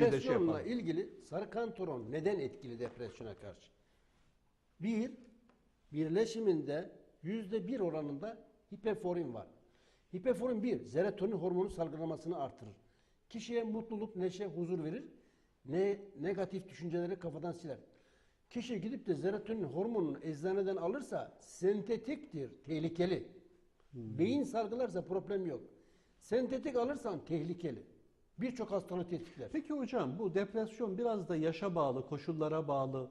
de şey Depresyonla yapalım. ilgili sarı kantaron neden etkili depresyona karşı? Bir, birleşiminde yüzde bir oranında hiperforin var. Hiperforin bir, serotonin hormonu salgılamasını artırır. Kişiye mutluluk, neşe, huzur verir. Ne, negatif düşünceleri kafadan siler. Kişi gidip de serotonin hormonunu eczaneden alırsa sentetiktir, tehlikeli. Beyin salgılarsa problem yok. Sentetik alırsan tehlikeli. Birçok hastalığı tetikler. Peki hocam bu depresyon biraz da yaşa bağlı, koşullara bağlı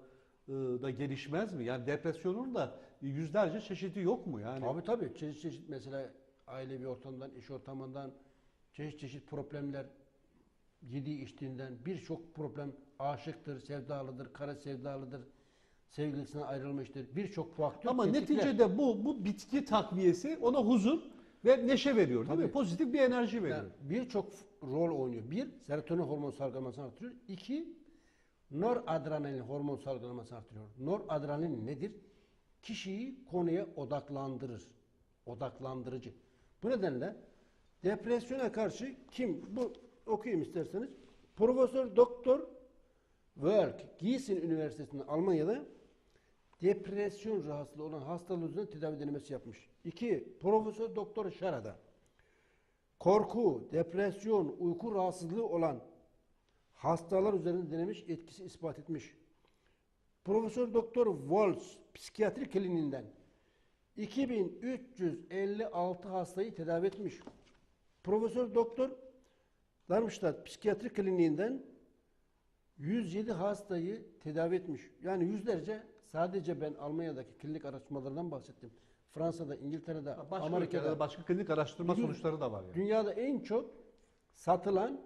ıı, da gelişmez mi? Yani depresyonun da yüzlerce çeşidi yok mu yani? Tabii tabii. Çeşit çeşit mesela ailevi ortamdan, iş ortamından çeşit çeşit problemler yediği içtiğinden birçok problem aşıktır, sevdalıdır, kara sevdalıdır, sevgilisine ayrılmıştır. Birçok faktör Ama tetikler. neticede bu bu bitki takviyesi ona huzur ve neşe veriyor değil mi? Pozitif bir enerji veriyor. Yani birçok rol oynuyor. Bir, serotonin hormon salgılamasını artırıyor. İki, noradrenalin hormon salgılamasını artırıyor. Noradrenalin nedir? Kişiyi konuya odaklandırır. Odaklandırıcı. Bu nedenle depresyona karşı kim? Bu okuyayım isterseniz. Profesör Doktor Werk, Gießen Üniversitesi'nde Almanya'da depresyon rahatsızlığı olan hastalığı üzerine tedavi denemesi yapmış. İki, Profesör Doktor Şarada korku, depresyon, uyku rahatsızlığı olan hastalar üzerinde denemiş, etkisi ispat etmiş. Profesör Doktor Walsh psikiyatri kliniğinden 2356 hastayı tedavi etmiş. Profesör Doktor Darmstadt psikiyatri kliniğinden 107 hastayı tedavi etmiş. Yani yüzlerce sadece ben Almanya'daki klinik araştırmalarından bahsettim. Fransa'da, İngiltere'de, Başka Amerika'da, ülkelerde başka klinik araştırma Dünya- sonuçları da var yani. Dünyada en çok satılan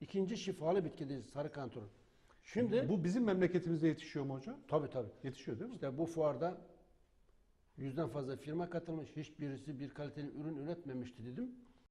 ikinci şifalı bitkidir sarı kantaron. Şimdi Bu bizim memleketimizde yetişiyor mu hocam? tabii tabii. Yetişiyor değil mi? İşte bu fuarda yüzden fazla firma katılmış. Hiçbirisi bir kaliteli ürün üretmemişti dedim.